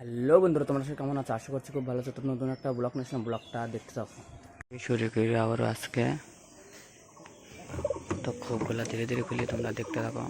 Hello বন্ধুরা, তোমার সাথে কেমন আছো? আশা করছি খুব ভালো আছো। তো নতুন একটা ব্লগ নিয়েছিলাম ব্লগটা দেখতে থাকো। শুরু করি আবারও আজকে। তো খুবগুলো ধীরে ধীরে খুলি, তোমরা দেখতে থাকো।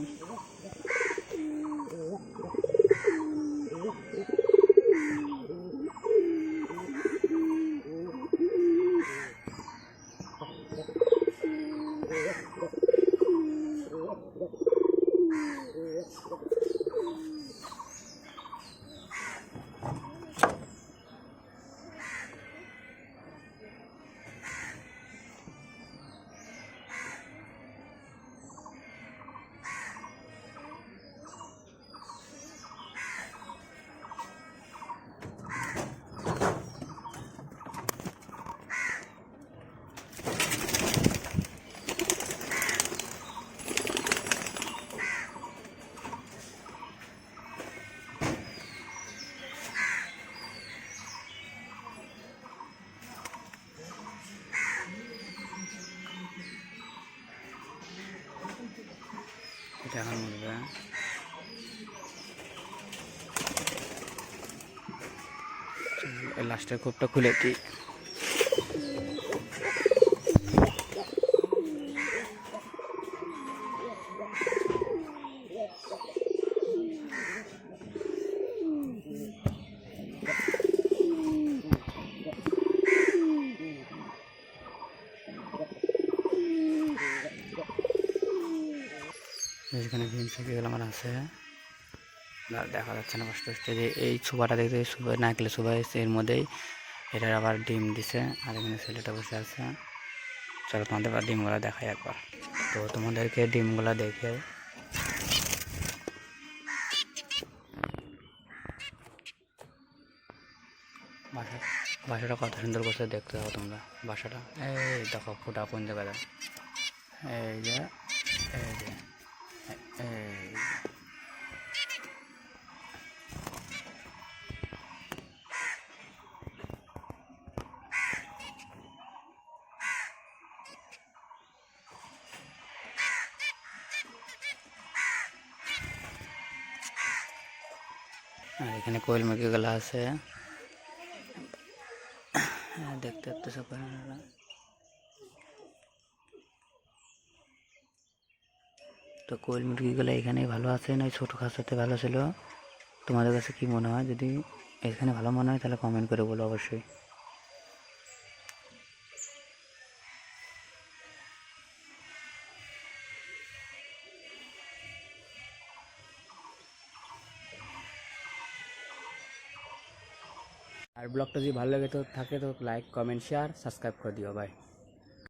এটা এখন উঠবে লাস্টের কোপটা খুলে দিই। এখানে ভিম সাইকেল আমার আছে। না দেখা যাচ্ছে না, কষ্ট হচ্ছে যে এই সুবাটা দেখতে সুবা নারকেলের সুবা এর মধ্যেই এটার আবার ডিম দিছে, আর এখানে ছেলেটা বসে আছে। চলো তোমাদের ডিমগুলো দেখাই একবার। তো তোমাদেরকে ডিমগুলো দেখে বাসা বাসাটা কত সুন্দর করছে, দেখতে পাবো তোমরা। বাসাটা, এই দেখো ফুটা কোন জায়গায় এই যে আর এখানে কোয়েল মুরগিগুলো আছে। হ্যাঁ, দেখতে দেখতে সব তো কোয়েল মুরগিগুলো এখানেই ভালো আছে না ছোটো খাঁচাতে ভালো ছিল। তোমাদের কাছে কি মনে হয়? যদি এখানে ভালো মনে হয় তাহলে কমেন্ট করে বলো অবশ্যই। আর ব্লগটা যদি ভালো লাগে তো থাকে তো লাইক, কমেন্ট শেয়ার সাবস্ক্রাইব করে দিও বাই